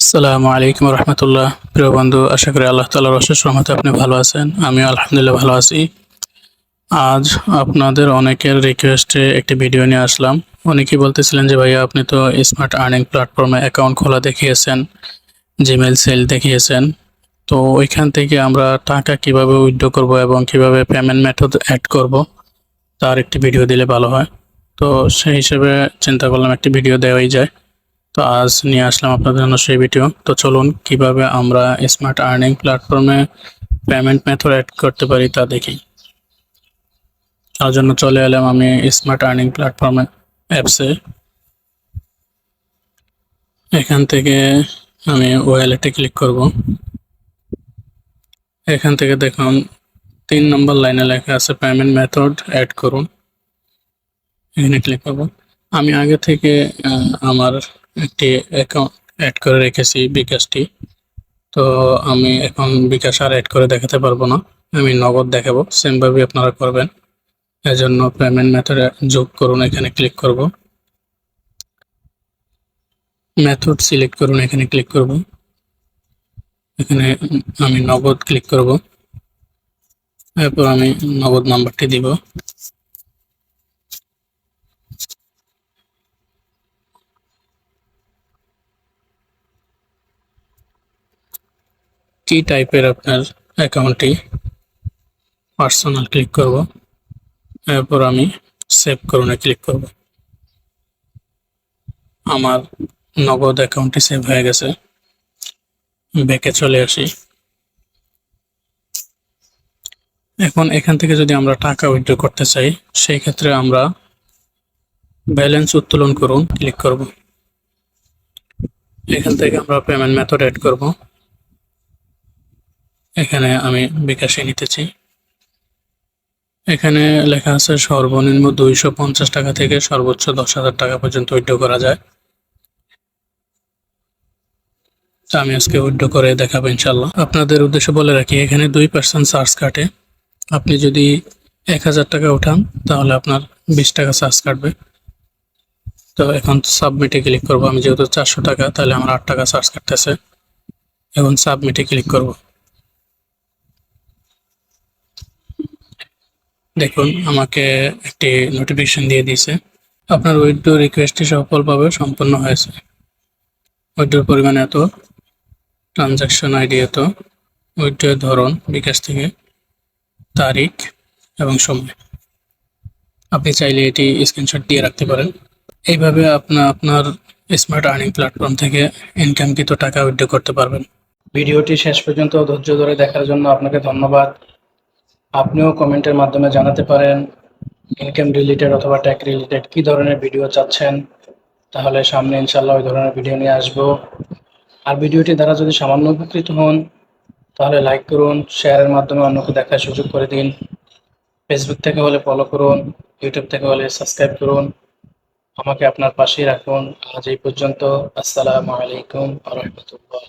আসসালামু আলাইকুম রহমতুল্লাহ। প্রিয় বন্ধু, আশা করি আল্লাহ তালার অশেষ রহমতে আপনি ভালো আছেন। আমি আলহামদুলিল্লাহ ভালো আছি। আজ আপনাদের অনেকের রিকোয়েস্টে একটি ভিডিও নিয়ে আসলাম। অনেকেই বলতেছিলেন যে, ভাইয়া, আপনি তো স্মার্ট আর্নিং প্ল্যাটফর্মে অ্যাকাউন্ট খোলা দেখিয়েছেন জিমেল সেল দেখিয়েছেন। তো ওইখান থেকে আমরা টাকা কীভাবে উইথড্র করব এবং কীভাবে পেমেন্ট মেথড অ্যাড করব, তার একটি ভিডিও দিলে ভালো হয়। তো সেই হিসেবে চিন্তা করলাম একটি ভিডিও দেওয়াই যায়। তো আজ নিয়ে আসলাম আপনাদের জন্য সেই ভিডিও তো চলুন, কীভাবে আমরা স্মার্ট আর্নিং প্ল্যাটফর্মে পেমেন্ট মেথড অ্যাড করতে পারি তা দেখি। তার জন্য চলে এলাম আমি স্মার্ট আর্নিং প্ল্যাটফর্মে অ্যাপসে এখান থেকে আমি ওয়ালেটে ক্লিক করব। এখান থেকে দেখুন, তিন নম্বর লাইনে লেখা আছে পেমেন্ট মেথড অ্যাড করুন। এখানে ক্লিক করব। আমি আগে থেকে আমার একটি অ্যাকাউন্ট অ্যাড করে রেখেছি বিকাশটি। তো আমি এখন বিকাশ আর অ্যাড করে দেখাতে পারব না। আমি নগদ দেখাবো। সেমভাবে আপনারা করবেন। এজন্য পেমেন্ট মেথড যোগ করুন, এখানে ক্লিক করব। মেথড সিলেক্ট করুন, এখানে ক্লিক করব। এখানে আমি নগদ ক্লিক করব। এরপর আমি নগদ নাম্বারটি দিব। কি টাইপের আপনার অ্যাকাউন্টটি পার্সোনাল ক্লিক করব? এরপর আমি সেভ করুনে ক্লিক করব। আমার নগদ অ্যাকাউন্টটি সেভ হয়ে গেছে। ব্যাকে চলে আসি। এখন এখান থেকে যদি আমরা টাকা উইথড্র করতে চাই, সেই ক্ষেত্রে আমরা ব্যালেন্স উত্তোলন করুন ক্লিক করব। এখান থেকে আমরা পেমেন্ট মেথড অ্যাড করব। এখানে আমি বিকাশে নিতেছি। এখানে লেখা আছে, সর্বনিম্ন দুইশো পঞ্চাশ টাকা থেকে সর্বোচ্চ দশ হাজার টাকা পর্যন্ত উইড্রো করা যায়। তো আমি আজকে উইড্রো করে দেখাবো ইনশাল্লাহ আপনাদের উদ্দেশ্যে বলে রাখি, এখানে দুই পার্সেন্ট চার্জ কাটে। আপনি যদি এক হাজার টাকা উঠান, তাহলে আপনার বিশ টাকা চার্জ কাটবে। তো এখন সাবমিটে ক্লিক করব। আমি যেহেতু চারশো টাকা, তাহলে আমার আট টাকা চার্জ কাটতেছে। এখন সাবমিটে ক্লিক করব। দেখুন, আমাকে একটি নোটিফিকেশন দিয়ে দিয়েছে। আপনার উইথড্র রিকোয়েস্টটি সফলভাবে সম্পন্ন হয়েছে। উইথড্রোর পরিমাণ এত ট্রানজাকশন আইডি এত উইথড্রোর ধরন, বিকাশ থেকে, তারিখ এবং সময়। আপনি চাইলে এটি স্ক্রিনশট দিয়ে রাখতে পারেন। এইভাবে আপনার আপনার স্মার্ট আর্নিং প্ল্যাটফর্ম থেকে ইনকামকৃত টাকা উইথড্র করতে পারবেন। ভিডিওটি শেষ পর্যন্ত ধৈর্য ধরে দেখার জন্য আপনাকে ধন্যবাদ। আপনিও কমেন্টের মাধ্যমে জানাতে পারেন ইনকাম রিলেটেড অথবা ট্যাক রিলেটেড কি ধরনের ভিডিও চাচ্ছেন। তাহলে সামনে ইনশাল্লাহ ওই ধরনের ভিডিও নিয়ে আসব। আর ভিডিওটি দ্বারা যদি সামান্য উপকৃত হন, তাহলে লাইক করুন শেয়ারের মাধ্যমে অন্যকে দেখার সুযোগ করে দিন। ফেসবুক থেকে হলে ফলো করুন ইউটিউব থেকে হলে সাবস্ক্রাইব করুন। আমাকে আপনার পাশেই রাখুন। আজ এই পর্যন্ত, আসসালামু আলাইকুম রহমতুল্লাহ।